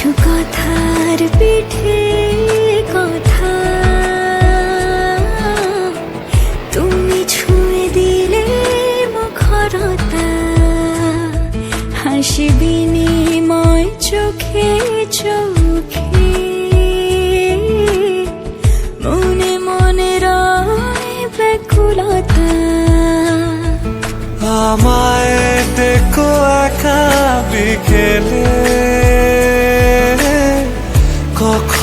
কিছু পিঠে কথা। তুমি ছুঁয়ে দিলে মুখরতা। হাসি চোখে চোখে। মনে মনে ব্যাকুলতা। আমায় দেখো একা বিকেলে।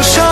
কথার জগতে তুমি চির